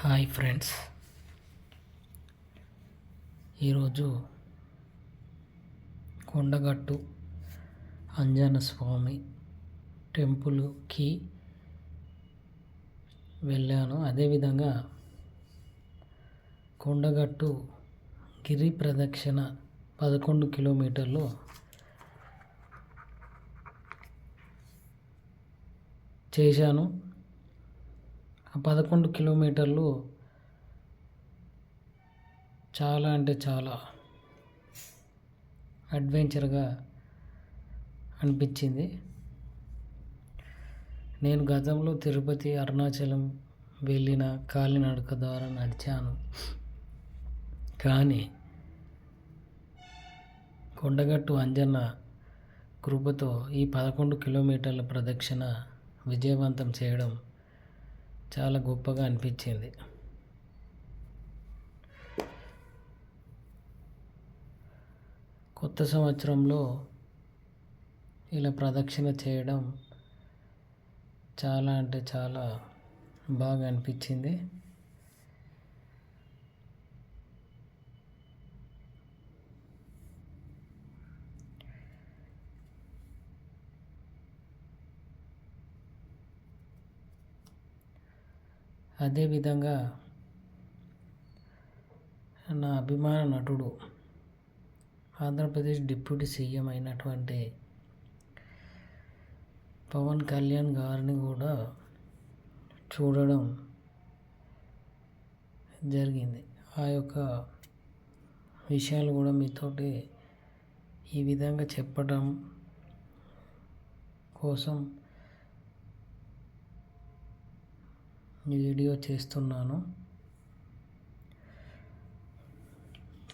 Hi friends. ఈరోజు కొండగట్టు అంజన స్వామి టెంపుల్కి వెళ్ళాను. అదేవిధంగా కొండగట్టు గిరి ప్రదక్షిణ పదకొండు కిలోమీటర్లు చేశాను. ఆ పదకొండు కిలోమీటర్లు చాలా అంటే చాలా అడ్వెంచర్గా అనిపించింది. నేను గతంలో తిరుపతి అరుణాచలం వెళ్ళిన కాలినడక ద్వారా నడిచాను. కానీ కొండగట్టు అంజన్న కృపతో ఈ పదకొండు కిలోమీటర్ల ప్రదక్షిణ విజయవంతం చేయడం చాలా గొప్పగా అనిపించింది. కొత్త సంవత్సరంలో ఇలా ప్రదక్షిణ చేయడం చాలా అంటే చాలా బాగా అనిపించింది. అదేవిధంగా నా అభిమాన నటుడు ఆంధ్రప్రదేశ్ డిప్యూటీ సీఎం అయినటువంటి పవన్ కళ్యాణ్ గారిని కూడా చూడడం జరిగింది. ఆ యొక్క విషయాలు కూడా మీతోటి ఈ విధంగా చెప్పడం కోసం ఈ వీడియో చేస్తున్నాను.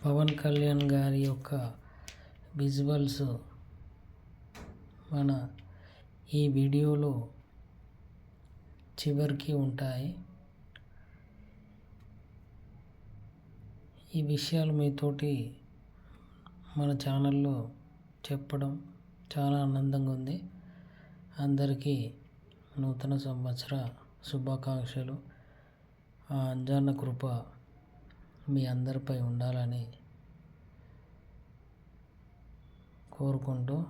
పవన్ కళ్యాణ్ గారి యొక్క విజువల్స్ మన ఈ వీడియోలో చివరికి ఉంటాయి. ఈ విషయాలు మీతోటి మన ఛానల్లో చెప్పడం చాలా ఆనందంగా ఉంది. అందరికీ నూతన సంవత్సర శుభాకాంక్షలు. ఆ అంజన్న కృప మీ అందరిపై ఉండాలని కోరుకుంటూ